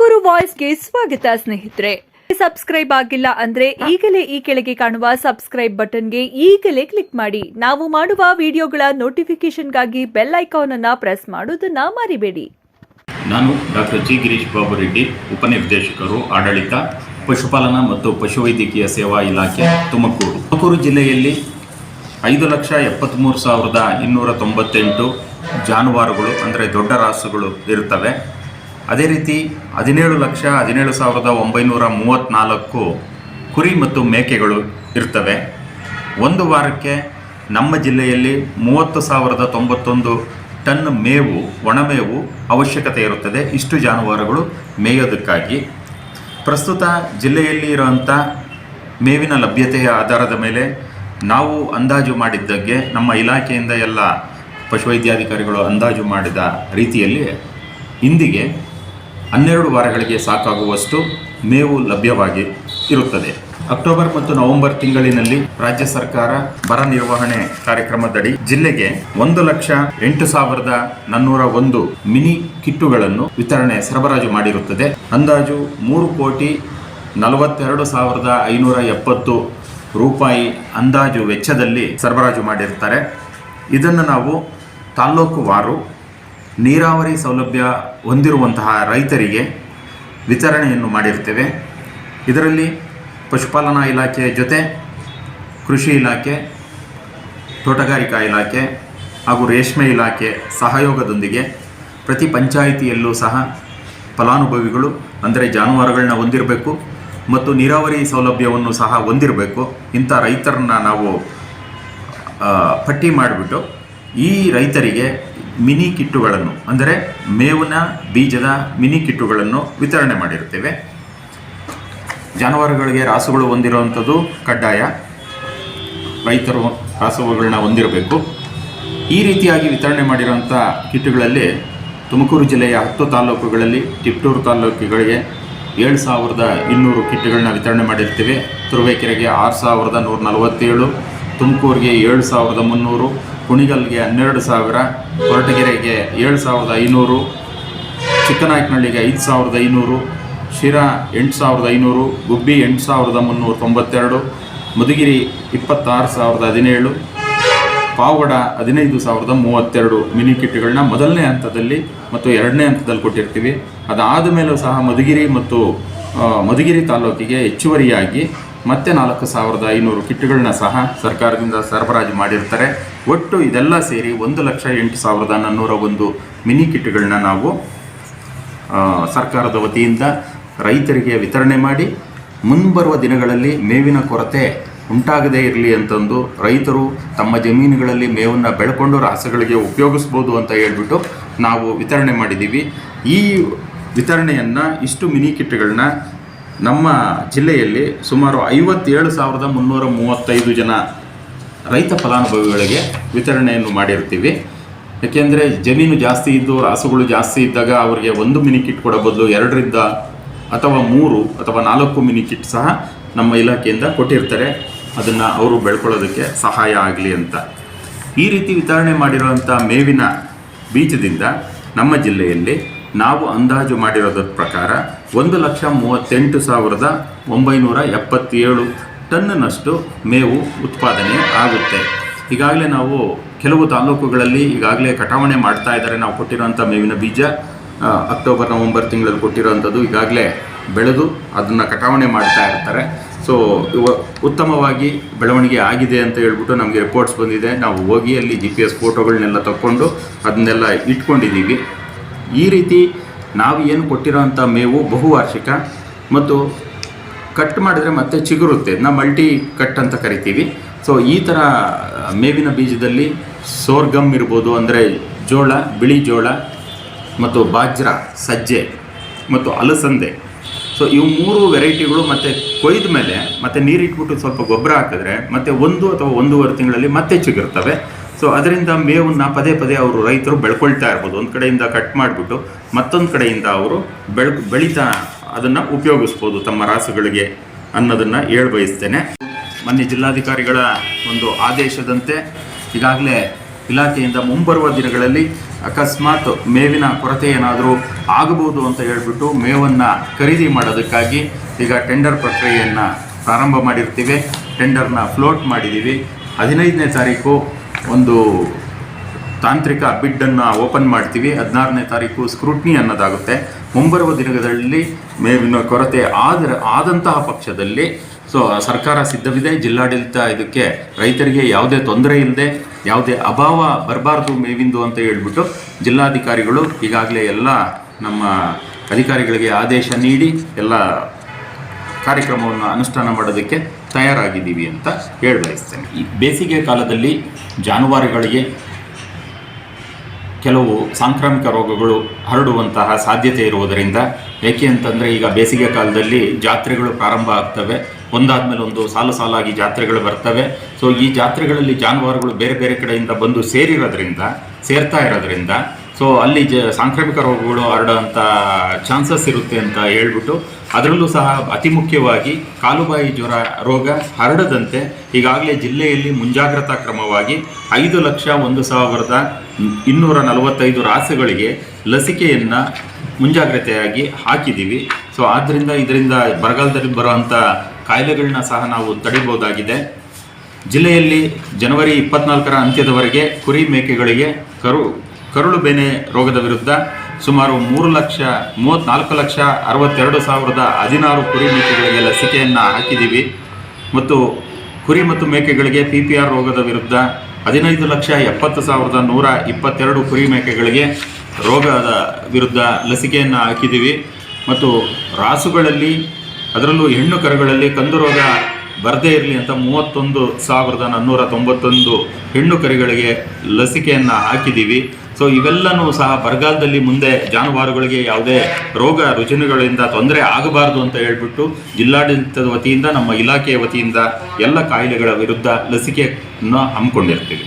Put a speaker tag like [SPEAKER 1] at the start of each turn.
[SPEAKER 1] ತುಮಕೂರು ವಾಯ್ಸ್ಗೆ ಸ್ವಾಗತ ಸ್ನೇಹಿತರೆ. ಸಬ್ಸ್ಕ್ರೈಬ್ ಆಗಿಲ್ಲ ಅಂದ್ರೆ ಈಗಲೇ ಈ ಕೆಳಗೆ ಕಾಣುವ ಸಬ್ಸ್ಕ್ರೈಬ್ ಬಟನ್ಗೆ ಈಗಲೇ ಕ್ಲಿಕ್ ಮಾಡಿ. ನಾವು ಮಾಡುವ ವಿಡಿಯೋಗಳ ನೋಟಿಫಿಕೇಶನ್ಗಾಗಿ ಬೆಲ್ ಐಕಾನ್ ಅನ್ನ ಪ್ರೆಸ್ ಮಾಡೋದನ್ನ ಮರಿಬೇಡಿ.
[SPEAKER 2] ನಾನು ಡಾಕ್ಟರ್ ಜಿ ಗಿರೀಶ್ ಬಾಬು ರೆಡ್ಡಿ ಉಪನಿರ್ದೇಶಕರು, ಆಡಳಿತ, ಪಶುಪಾಲನಾ ಮತ್ತು ಪಶುವೈದ್ಯಕೀಯ ಸೇವಾ ಇಲಾಖೆ, ತುಮಕೂರು. ತುಮಕೂರು ಜಿಲ್ಲೆಯಲ್ಲಿ ಐದು ಲಕ್ಷ ಎಪ್ಪತ್ತ್ಮೂರು ಸಾವಿರದ ಇನ್ನೂರ ತೊಂಬತ್ತೆಂಟು ಜಾನುವಾರುಗಳು, ಅಂದರೆ ದೊಡ್ಡ ರಾಸುಗಳು ಇರುತ್ತವೆ. ಅದೇ ರೀತಿ ಹದಿನೇಳು ಲಕ್ಷ ಹದಿನೇಳು ಸಾವಿರದ ಒಂಬೈನೂರ ಮೂವತ್ತ್ನಾಲ್ಕು ಕುರಿ ಮತ್ತು ಮೇಕೆಗಳು ಇರ್ತವೆ. ಒಂದು ವಾರಕ್ಕೆ ನಮ್ಮ ಜಿಲ್ಲೆಯಲ್ಲಿ ಮೂವತ್ತು ಸಾವಿರದ ತೊಂಬತ್ತೊಂದು ಟನ್ ಮೇವು ಒಣಮೇವು ಅವಶ್ಯಕತೆ ಇರುತ್ತದೆ. ಇಷ್ಟು ಜಾನುವಾರುಗಳು ಮೇಯೋದಕ್ಕಾಗಿ. ಪ್ರಸ್ತುತ ಜಿಲ್ಲೆಯಲ್ಲಿ ಇರುವಂಥ ಮೇವಿನ ಲಭ್ಯತೆಯ ಆಧಾರದ ಮೇಲೆ ನಾವು ಅಂದಾಜು ಮಾಡಿದ್ದಕ್ಕೆ ನಮ್ಮ ಇಲಾಖೆಯಿಂದ ಎಲ್ಲ ಪಶುವೈದ್ಯಾಧಿಕಾರಿಗಳು ಅಂದಾಜು ಮಾಡಿದ ರೀತಿಯಲ್ಲಿ ಇಂದಿಗೆ ಹನ್ನೆರಡು ವಾರಗಳಿಗೆ ಸಾಕಾಗುವಷ್ಟು ಮೇವು ಲಭ್ಯವಾಗಿ ಇರುತ್ತದೆ. ಅಕ್ಟೋಬರ್ ಮತ್ತು ನವೆಂಬರ್ ತಿಂಗಳಿನಲ್ಲಿ ರಾಜ್ಯ ಸರ್ಕಾರ ಬರ ನಿರ್ವಹಣೆ ಕಾರ್ಯಕ್ರಮದಡಿ ಜಿಲ್ಲೆಗೆ ಒಂದು ಲಕ್ಷ ಎಂಟು ಸಾವಿರದ ನಾನ್ನೂರ ಒಂದು ಮಿನಿ ಕಿಟ್ಟುಗಳನ್ನು ವಿತರಣೆ ಸರಬರಾಜು ಮಾಡಿರುತ್ತದೆ. ಅಂದಾಜು ಮೂರು ಕೋಟಿ ನಲವತ್ತೆರಡು ಸಾವಿರದ ಐನೂರ ಎಪ್ಪತ್ತು ರೂಪಾಯಿ ಅಂದಾಜು ವೆಚ್ಚದಲ್ಲಿ ಸರಬರಾಜು ಮಾಡಿರ್ತಾರೆ ಇದನ್ನು ನಾವು ತಾಲ್ಲೂಕು ವಾರು ನೀರಾವರಿ ಸೌಲಭ್ಯ ಹೊಂದಿರುವಂತಹ ರೈತರಿಗೆ ವಿತರಣೆಯನ್ನು ಮಾಡಿರ್ತೇವೆ. ಇದರಲ್ಲಿ ಪಶುಪಾಲನಾ ಇಲಾಖೆ ಜೊತೆ, ಕೃಷಿ ಇಲಾಖೆ, ತೋಟಗಾರಿಕಾ ಇಲಾಖೆ ಹಾಗೂ ರೇಷ್ಮೆ ಇಲಾಖೆ ಸಹಯೋಗದೊಂದಿಗೆ ಪ್ರತಿ ಪಂಚಾಯಿತಿಯಲ್ಲೂ ಸಹ ಫಲಾನುಭವಿಗಳು, ಅಂದರೆ ಜಾನುವಾರುಗಳನ್ನ ಹೊಂದಿರಬೇಕು ಮತ್ತು ನೀರಾವರಿ ಸೌಲಭ್ಯವನ್ನು ಸಹ ಹೊಂದಿರಬೇಕು. ಇಂಥ ರೈತರನ್ನ ನಾವು ಪಟ್ಟಿ ಮಾಡಿಬಿಟ್ಟು ಈ ರೈತರಿಗೆ ಮಿನಿ ಕಿಟ್ಟುಗಳನ್ನು, ಅಂದರೆ ಮೇವಿನ ಬೀಜದ ಮಿನಿ ಕಿಟ್ಟುಗಳನ್ನು ವಿತರಣೆ ಮಾಡಿರುತ್ತೇವೆ. ಜಾನುವಾರುಗಳಿಗೆ ರಾಸುಗಳು ಹೊಂದಿರುವಂಥದ್ದು ಕಡ್ಡಾಯ. ರೈತರು ರಾಸುಗಳನ್ನ ಹೊಂದಿರಬೇಕು. ಈ ರೀತಿಯಾಗಿ ವಿತರಣೆ ಮಾಡಿರುವಂಥ ಕಿಟ್ಟುಗಳಲ್ಲಿ ತುಮಕೂರು ಜಿಲ್ಲೆಯ ಹತ್ತು ತಾಲೂಕುಗಳಲ್ಲಿ ತಿಪ್ಟೂರು ತಾಲೂಕುಗಳಿಗೆ ಏಳು ಸಾವಿರದ ಇನ್ನೂರು ಕಿಟ್ಟುಗಳನ್ನ ವಿತರಣೆ ಮಾಡಿರ್ತೀವಿ ತುರುವೇಕೆರೆಗೆ ಆರು ಸಾವಿರದ ನೂರ ನಲವತ್ತೇಳು ತುಮಕೂರಿಗೆ ಏಳು ಸಾವಿರದ ಮುನ್ನೂರು, ಕುಣಿಗಲ್ಗೆ ಹನ್ನೆರಡು ಸಾವಿರ, ಕೊರಟಗೆರೆಗೆ ಏಳು ಸಾವಿರದ ಐನೂರು, ಚಿಕ್ಕನಾಯಕನಹಳ್ಳಿಗೆ ಐದು ಸಾವಿರದ ಐನೂರು, ಶಿರಾ ಎಂಟು ಸಾವಿರದ ಐನೂರು, ಗುಬ್ಬಿ ಎಂಟು ಸಾವಿರದ ಮುನ್ನೂರ ತೊಂಬತ್ತೆರಡು, ಮಧುಗಿರಿ ಇಪ್ಪತ್ತಾರು ಸಾವಿರದ ಹದಿನೇಳು, ಪಾವಗಡ ಹದಿನೈದು ಸಾವಿರದ ಮೂವತ್ತೆರಡು ಮಿನಿ ಕಿಟ್ಗಳನ್ನ ಮೊದಲನೇ ಹಂತದಲ್ಲಿ ಮತ್ತು ಎರಡನೇ ಹಂತದಲ್ಲಿ ಕೊಟ್ಟಿರ್ತೀವಿ. ಅದಾದ ಮೇಲೂ ಸಹ ಮಧುಗಿರಿ ಮತ್ತು ಮಧುಗಿರಿ ತಾಲೂಕಿಗೆ ಹೆಚ್ಚುವರಿಯಾಗಿ ಮತ್ತೆ ನಾಲ್ಕು ಸಾವಿರದ ಐನೂರು ಕಿಟ್ಗಳನ್ನ ಸಹ ಸರ್ಕಾರದಿಂದ ಸರಬರಾಜು ಮಾಡಿರ್ತಾರೆ. ಒಟ್ಟು ಇದೆಲ್ಲ ಸೇರಿ ಒಂದು ಲಕ್ಷ ಎಂಟು ಸಾವಿರದ ನಾನ್ನೂರ ಒಂದು ಮಿನಿ ಕಿಟ್ಗಳನ್ನ ನಾವು ಸರ್ಕಾರದ ವತಿಯಿಂದ ರೈತರಿಗೆ ವಿತರಣೆ ಮಾಡಿ ಮುಂಬರುವ ದಿನಗಳಲ್ಲಿ ಮೇವಿನ ಕೊರತೆ ಉಂಟಾಗದೇ ಇರಲಿ ಅಂತಂದು ರೈತರು ತಮ್ಮ ಜಮೀನುಗಳಲ್ಲಿ ಮೇವನ್ನು ಬೆಳ್ಕೊಂಡು ರಾಸಗಳಿಗೆ ಉಪಯೋಗಿಸ್ಬೋದು ಅಂತ ಹೇಳ್ಬಿಟ್ಟು ನಾವು ವಿತರಣೆ ಮಾಡಿದ್ದೀವಿ. ಈ ವಿತರಣೆಯನ್ನು ಇಷ್ಟು ಮಿನಿ ಕಿಟ್ಗಳನ್ನ ನಮ್ಮ ಜಿಲ್ಲೆಯಲ್ಲಿ ಸುಮಾರು ಐವತ್ತೇಳು ಸಾವಿರದ ಮುನ್ನೂರ ಮೂವತ್ತೈದು ಜನ ರೈತ ಫಲಾನುಭವಿಗಳಿಗೆ ವಿತರಣೆಯನ್ನು ಮಾಡಿರ್ತೀವಿ. ಯಾಕೆಂದರೆ ಜಮೀನು ಜಾಸ್ತಿ ಇದ್ದು ರಾಸುಗಳು ಜಾಸ್ತಿ ಇದ್ದಾಗ ಅವರಿಗೆ ಒಂದು ಮಿನಿ ಕಿಟ್ ಕೊಡೋ ಬದಲು ಎರಡರಿಂದ ಅಥವಾ ಮೂರು ಅಥವಾ ನಾಲ್ಕು ಮಿನಿ ಕಿಟ್ ಸಹ ನಮ್ಮ ಇಲಾಖೆಯಿಂದ ಕೊಟ್ಟಿರ್ತಾರೆ. ಅದನ್ನು ಅವರು ಬೆಳ್ಕೊಳ್ಳೋದಕ್ಕೆ ಸಹಾಯ ಆಗಲಿ ಅಂತ. ಈ ರೀತಿ ವಿತರಣೆ ಮಾಡಿರುವಂಥ ಮೇವಿನ ಬೀಜದಿಂದ ನಮ್ಮ ಜಿಲ್ಲೆಯಲ್ಲಿ ನಾವು ಅಂದಾಜು ಮಾಡಿರೋದ್ರ ಪ್ರಕಾರ ಒಂದು ಲಕ್ಷ ಮೂವತ್ತೆಂಟು ಸಾವಿರದ ಒಂಬೈನೂರ ಎಪ್ಪತ್ತೇಳು ಟನ್ನಷ್ಟು ಮೇವು ಉತ್ಪಾದನೆ ಆಗುತ್ತೆ. ಈಗಾಗಲೇ ನಾವು ಕೆಲವು ತಾಲೂಕುಗಳಲ್ಲಿ ಈಗಾಗಲೇ ಕಟಾವಣೆ ಮಾಡ್ತಾ ಇದ್ದಾರೆ. ನಾವು ಕೊಟ್ಟಿರೋಂಥ ಮೇವಿನ ಬೀಜ ಅಕ್ಟೋಬರ್, ನವಂಬರ್ ತಿಂಗಳಲ್ಲಿ ಕೊಟ್ಟಿರೋವಂಥದ್ದು ಈಗಾಗಲೇ ಬೆಳೆದು ಅದನ್ನು ಕಟಾವಣೆ ಮಾಡ್ತಾ ಇರ್ತಾರೆ. ಸೊ ಉತ್ತಮವಾಗಿ ಬೆಳವಣಿಗೆ ಆಗಿದೆ ಅಂತ ಹೇಳ್ಬಿಟ್ಟು ನಮಗೆ ರಿಪೋರ್ಟ್ಸ್ ಬಂದಿದೆ. ನಾವು ಹೋಗಿ ಅಲ್ಲಿ ಜಿ ಪಿ ಎಸ್ ಫೋಟೋಗಳನ್ನೆಲ್ಲ ತಕ್ಕೊಂಡು ಅದನ್ನೆಲ್ಲ ಇಟ್ಕೊಂಡಿದ್ದೀವಿ. ಈ ರೀತಿ ನಾವು ಏನು ಕೊಟ್ಟಿರೋವಂಥ ಮೇವು ಬಹುವಾರ್ಷಿಕ ಮತ್ತು ಕಟ್ ಮಾಡಿದ್ರೆ ಮತ್ತೆ ಚಿಗುರುತ್ತೆ. ನಾವು ಮಲ್ಟಿ ಕಟ್ ಅಂತ ಕರಿತೀವಿ. ಸೊ ಈ ಥರ ಮೇವಿನ ಬೀಜದಲ್ಲಿ ಸೋರ್ಗಮ್ ಇರ್ಬೋದು ಅಂದರೆ ಜೋಳ, ಬಿಳಿ ಜೋಳ ಮತ್ತು ಬಾಜ್ರ, ಸಜ್ಜೆ ಮತ್ತು ಅಲಸಂದೆ. ಸೊ ಇವು ಮೂರು ವೆರೈಟಿಗಳು ಮತ್ತು ಕೊಯ್ದ ಮೇಲೆ ಮತ್ತೆ ನೀರಿಟ್ಬಿಟ್ಟು ಸ್ವಲ್ಪ ಗೊಬ್ಬರ ಹಾಕಿದ್ರೆ ಮತ್ತು ಒಂದು ಅಥವಾ ಒಂದೂವರೆ ತಿಂಗಳಲ್ಲಿ ಮತ್ತೆ ಚಿಗುರ್ತವೆ. ಸೊ ಅದರಿಂದ ಮೇವನ್ನು ಪದೇ ಪದೇ ಅವರು ರೈತರು ಬೆಳ್ಕೊಳ್ತಾ ಇರ್ಬೋದು. ಒಂದು ಕಡೆಯಿಂದ ಕಟ್ ಮಾಡಿಬಿಟ್ಟು, ಮತ್ತೊಂದು ಕಡೆಯಿಂದ ಅವರು ಬೆಳ್, ಬೆಳೀತಾ ಅದನ್ನು ಉಪಯೋಗಿಸ್ಬೋದು ತಮ್ಮ ರಾಸುಗಳಿಗೆ ಅನ್ನೋದನ್ನು ಹೇಳಿ ಬಯಸ್ತೇನೆ ಜಿಲ್ಲಾಧಿಕಾರಿಗಳ ಒಂದು ಆದೇಶದಂತೆ ಈಗಾಗಲೇ ಇಲಾಖೆಯಿಂದ ಮುಂಬರುವ ದಿನಗಳಲ್ಲಿ ಅಕಸ್ಮಾತ್ ಮೇವಿನ ಕೊರತೆ ಏನಾದರೂ ಆಗಬಹುದು ಅಂತ ಹೇಳಿಬಿಟ್ಟು ಮೇವನ್ನು ಖರೀದಿ ಮಾಡೋದಕ್ಕಾಗಿ ಈಗ ಟೆಂಡರ್ ಪ್ರಕ್ರಿಯೆಯನ್ನು ಪ್ರಾರಂಭ ಮಾಡಿರ್ತೀವಿ. ಟೆಂಡರ್ನ ಫ್ಲೋಟ್ ಮಾಡಿದ್ದೀವಿ ಹದಿನೈದನೇ ತಾರೀಕು ಒಂದು ತಾಂತ್ರಿಕ ಬಿಡ್ಡನ್ನು ಓಪನ್ ಮಾಡ್ತೀವಿ. ಹದಿನಾರನೇ ತಾರೀಕು ಸ್ಕ್ರೂಟ್ನಿ ಅನ್ನೋದಾಗುತ್ತೆ. ಮುಂಬರುವ ದಿನಗಳಲ್ಲಿ ಮೇವಿನ ಕೊರತೆ ಆದರೆ, ಆದಂತಹ ಪಕ್ಷದಲ್ಲಿ ಸೊ, ಸರ್ಕಾರ ಸಿದ್ಧವಿದೆ. ಜಿಲ್ಲಾಡಳಿತ ಇದಕ್ಕೆ ರೈತರಿಗೆ ಯಾವುದೇ ತೊಂದರೆ ಇಲ್ಲದೆ ಯಾವುದೇ ಅಭಾವ ಬರಬಾರ್ದು ಮೇವಿಂದು ಅಂತ ಹೇಳ್ಬಿಟ್ಟು ಜಿಲ್ಲಾಧಿಕಾರಿಗಳು ಈಗಾಗಲೇ ಎಲ್ಲ ನಮ್ಮ ಅಧಿಕಾರಿಗಳಿಗೆ ಆದೇಶ ನೀಡಿ ಎಲ್ಲ ಕಾರ್ಯಕ್ರಮವನ್ನು ಅನುಷ್ಠಾನ ಮಾಡೋದಕ್ಕೆ ತಯಾರಾಗಿದ್ದೀವಿ ಅಂತ ಹೇಳಬಯಸ್ತೇನೆ. ಈ ಬೇಸಿಗೆ ಕಾಲದಲ್ಲಿ ಜಾನುವಾರುಗಳಿಗೆ ಕೆಲವು ಸಾಂಕ್ರಾಮಿಕ ರೋಗಗಳು ಹರಡುವಂತಹ ಸಾಧ್ಯತೆ ಇರುವುದರಿಂದ ಏಕೆ ಅಂತಂದರೆ ಈಗ ಬೇಸಿಗೆ ಕಾಲದಲ್ಲಿ ಜಾತ್ರೆಗಳು ಪ್ರಾರಂಭ ಆಗ್ತವೆ. ಒಂದಾದ್ಮೇಲೆ ಒಂದು ಸಾಲು ಸಾಲಾಗಿ ಜಾತ್ರೆಗಳು ಬರ್ತವೆ. ಸೊ ಈ ಜಾತ್ರೆಗಳಲ್ಲಿ ಜಾನುವಾರುಗಳು ಬೇರೆ ಬೇರೆ ಕಡೆಯಿಂದ ಬಂದು ಸೇರಿರೋದ್ರಿಂದ, ಸೇರ್ತಾ ಇರೋದ್ರಿಂದ ಸೊ ಅಲ್ಲಿ ಜ, ಸಾಂಕ್ರಾಮಿಕ ರೋಗಗಳು ಹರಡೋಂಥ ಚಾನ್ಸಸ್ ಇರುತ್ತೆ ಅಂತ ಹೇಳ್ಬಿಟ್ಟು ಅದರಲ್ಲೂ ಸಹ ಅತಿ ಮುಖ್ಯವಾಗಿ ಕಾಲುಬಾಯಿ ಜ್ವರ ರೋಗ ಹರಡದಂತೆ ಈಗಾಗಲೇ ಜಿಲ್ಲೆಯಲ್ಲಿ ಮುಂಜಾಗ್ರತಾ ಕ್ರಮವಾಗಿ ಐದು ಲಕ್ಷ ಒಂದು ಸಾವಿರದ ಇನ್ನೂರ ನಲವತ್ತೈದು ರಾಸುಗಳಿಗೆ ಲಸಿಕೆಯನ್ನು ಮುಂಜಾಗ್ರತೆಯಾಗಿ ಹಾಕಿದ್ದೀವಿ. ಸೊ ಆದ್ದರಿಂದ ಇದರಿಂದ ಬರಗಾಲದಲ್ಲಿ ಬರುವಂಥ ಕಾಯಿಲೆಗಳನ್ನ ಸಹ ನಾವು ತಡೆಯಬಹುದಾಗಿದೆ ಜಿಲ್ಲೆಯಲ್ಲಿ ಜನವರಿ ಇಪ್ಪತ್ನಾಲ್ಕರ ಅಂತ್ಯದವರೆಗೆ ಕುರಿ ಮೇಕೆಗಳಿಗೆ ಕರು ಕರುಳು ಬೇನೆ ರೋಗದ ವಿರುದ್ಧ ಸುಮಾರು ಮೂರು ಲಕ್ಷ, ಮೂವತ್ತ್ನಾಲ್ಕು ಲಕ್ಷ ಅರವತ್ತೆರಡು ಸಾವಿರದ ಹದಿನಾರು ಕುರಿ ಮೇಕೆಗಳಿಗೆ ಲಸಿಕೆಯನ್ನು ಹಾಕಿದ್ದೀವಿ. ಮತ್ತು ಕುರಿ ಮತ್ತು ಮೇಕೆಗಳಿಗೆ ಪಿ ಪಿ ಆರ್ ರೋಗದ ವಿರುದ್ಧ ಹದಿನೈದು ಲಕ್ಷ ಎಪ್ಪತ್ತು ಸಾವಿರದ ನೂರ ಇಪ್ಪತ್ತೆರಡು ಕುರಿ ಮೇಕೆಗಳಿಗೆ ರೋಗದ ವಿರುದ್ಧ ಲಸಿಕೆಯನ್ನು ಹಾಕಿದ್ದೀವಿ. ಮತ್ತು ರಾಸುಗಳಲ್ಲಿ, ಅದರಲ್ಲೂ ಹೆಣ್ಣು ಕರುಗಳಲ್ಲಿ ಕಂದು ರೋಗ ಬರದೇ ಇರಲಿ ಅಂತ ಮೂವತ್ತೊಂದು ಸಾವಿರದ ನಾನ್ನೂರ ತೊಂಬತ್ತೊಂದು ಹೆಣ್ಣು ಕರುಗಳಿಗೆ ಲಸಿಕೆಯನ್ನು ಹಾಕಿದ್ದೀವಿ. ಸೊ ಇವೆಲ್ಲನೂ ಸಹ ಬರಗಾಲದಲ್ಲಿ ಮುಂದೆ ಜಾನುವಾರುಗಳಿಗೆ ಯಾವುದೇ ರೋಗ ರುಜಿನಗಳಿಂದ ತೊಂದರೆ ಆಗಬಾರದು ಅಂತ ಹೇಳ್ಬಿಟ್ಟು ಜಿಲ್ಲಾಡಳಿತದ ವತಿಯಿಂದ, ನಮ್ಮ ಇಲಾಖೆಯ ವತಿಯಿಂದ ಎಲ್ಲ ಕಾಯಿಲೆಗಳ ವಿರುದ್ಧ ಲಸಿಕೆಯನ್ನು ಹಮ್ಮಿಕೊಂಡಿರ್ತೀವಿ.